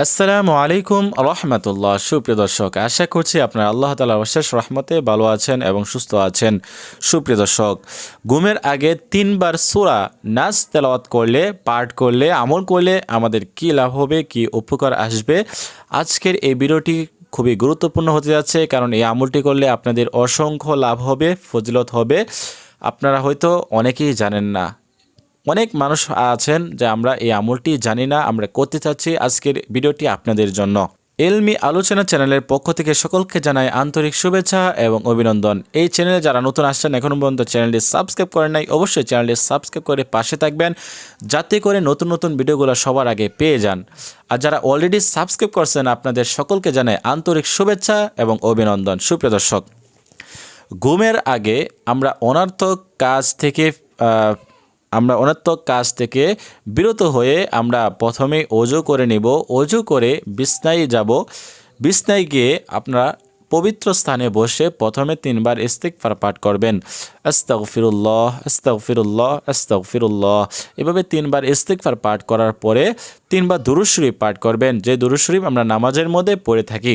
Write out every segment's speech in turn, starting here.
আসসালামু আলাইকুম রহমতুল্লাহ। সুপ্রিয় দর্শক, আশা করছি আপনারা আল্লাহ তালার অশেষ রহমতে ভালো আছেন এবং সুস্থ আছেন। সুপ্রিয় দর্শক, ঘুমের আগে তিনবার সুরা নাচ তেলাওয়াত করলে, পাঠ করলে, আমল করলে আমাদের কি লাভ হবে, কি উপকার আসবে? আজকের এই ভিডিওটি খুবই গুরুত্বপূর্ণ হতে যাচ্ছে, কারণ এই আমলটি করলে আপনাদের অসংখ্য লাভ হবে, ফজিলত হবে। আপনারা হয়তো অনেকেই জানেন না অনেক মানুষ আছেন যে আমরা এই আমলটি জানি না, আমরা করতে চাচ্ছি আজকের ভিডিওটি আপনাদের জন্য। এলমি আলোচনা চ্যানেলের পক্ষ থেকে সকলকে জানাই আন্তরিক শুভেচ্ছা এবং অভিনন্দন। এই চ্যানেলে যারা নতুন আসছেন, এখনও পর্যন্ত চ্যানেলটি সাবস্ক্রাইব করেন নাই, অবশ্যই চ্যানেলটি সাবস্ক্রাইব করে পাশে থাকবেন, যাতে করে নতুন নতুন ভিডিওগুলো সবার আগে পেয়ে যান। আর যারা অলরেডি সাবস্ক্রাইব করছেন, আপনাদের সকলকে জানাই আন্তরিক শুভেচ্ছা এবং অভিনন্দন। সুপ্রিয় দর্শক, ঘুমের আগে আমরা অনার্থক কাজ থেকে আমরা অনাত্মক কাজ থেকে বিরত হয়ে আমরা প্রথমে অজু করে নিব। অজু করে বিছনায় যাব। বিছনায় গিয়ে আপনারা পবিত্র স্থানে বসে প্রথমে তিনবার ইস্তিকফার পাঠ করবেন। আস্তাগফিরুল্লাহ আস্তাগফিরুল্লাহ আস্তাগফিরুল্লাহ। এভাবে তিনবার ইস্তিকফার পাঠ করার পরে তিনবার দুরুদ শরীফ পাঠ করবেন। যে দুরুশরীফ আমরা নামাজের মধ্যে পড়ে থাকি।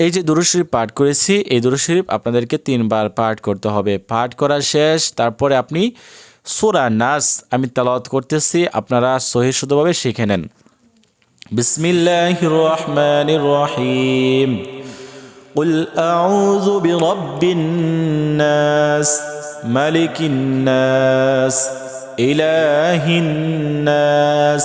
এই যে দুরুদ শরীফ পাঠ করেছি এই দুরুদ শরীফ আপনাদেরকে তিনবার পাঠ করতে হবে পাঠ করা শেষ তারপরে আপনি সুরা নাস আমি তালাওয়াত করতেছি আপনারা সহি শুদ্ধভাবে শিখে নেন বিসমিল্লাহ রহমান রহিম قل أعوذ برب الناس ملك الناس إله الناس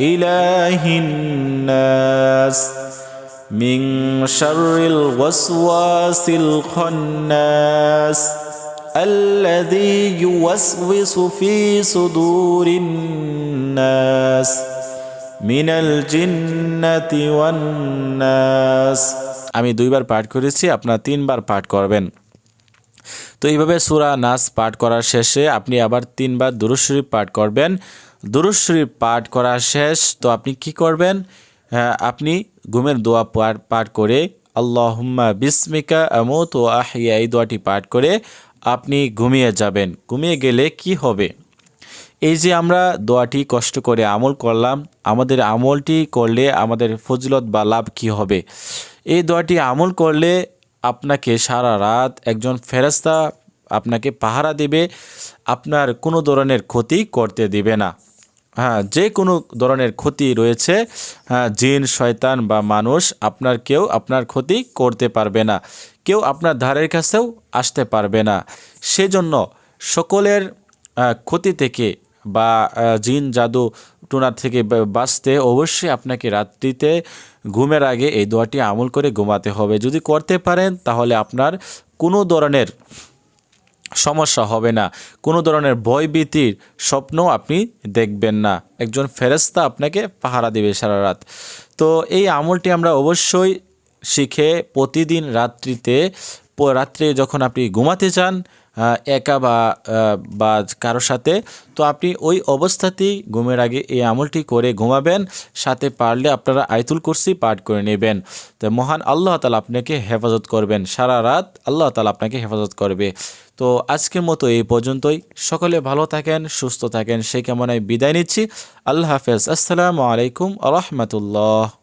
إله الناس من شر الوسواس الخناس الذي يوسوس في صدور الناس من الجنة والناس আমি দুইবার পাঠ করেছি আপনারা তিনবার পাঠ করবেন তো এইভাবে সুরা নাচ পাঠ করার শেষে আপনি আবার তিনবার দুরুদ শরীফ পাঠ করবেন। দুরুদ শরীফ পাঠ করা শেষ তো আপনি কি করবেন? হ্যাঁ, আপনি ঘুমের দোয়া পাঠ পাঠ করে আল্লাহুম্মা বিসমিকা আমত ও আহিয়া এই দোয়াটি পাঠ করে আপনি ঘুমিয়ে যাবেন। ঘুমিয়ে গেলে কি হবে? এই যে আমরা দোয়াটি কষ্ট করে আমল করলাম আমাদের আমলটি করলে আমাদের ফজিলত বা লাভ কি হবে? এই দোয়াটি আমল করলে আপনাকে সারা রাত একজন ফেরেস্তা আপনাকে পাহারা দিবে, আপনার কোনো ধরনের ক্ষতি করতে দিবে না। হ্যাঁ যে কোনো ধরনের ক্ষতি রয়েছে হ্যাঁ জিন, শয়তান বা মানুষ আপনার কেউ আপনার ক্ষতি করতে পারবে না। কেউ আপনার ধারের কাছেও আসতে পারবে না। সেজন্য সকলের ক্ষতি থেকে বা জিন, জাদু টুনার থেকে বাঁচতে অবশ্যই আপনাকে রাত্রিতে ঘুমের আগে এই দোয়াটি আমল করে ঘুমাতে হবে। যদি করতে পারেন, তাহলে আপনার কোনো ধরনের সমস্যা হবে না। কোনো ধরনের ভয়ভীতির স্বপ্ন আপনি দেখবেন না। একজন ফেরেস্তা আপনাকে পাহারা দেবে সারা রাত। তো এই আমলটি আমরা অবশ্যই শিখে প্রতিদিন রাত্রিতে রাত্রে যখন আপনি ঘুমাতে চান একা বা বা কারোর সাথে, তো আপনি ওই অবস্থাতেই ঘুমের আগে এই আমলটি করে ঘুমাবেন। সাথে পারলে আপনারা আয়তুল কুরসি পাঠ করে নেবেন। তো মহান আল্লাহ তালা আপনাকে হেফাজত করবেন। সারা রাত আল্লাহ তালা আপনাকে হেফাজত করবে। তো আজকের মতো এই পর্যন্তই। সকলে ভালো থাকেন, সুস্থ থাকেন সেই কামনায় বিদায় নিচ্ছি। আল্লাহ হাফেজ। আসসালামু আলাইকুম আ রহমতুল্লাহ।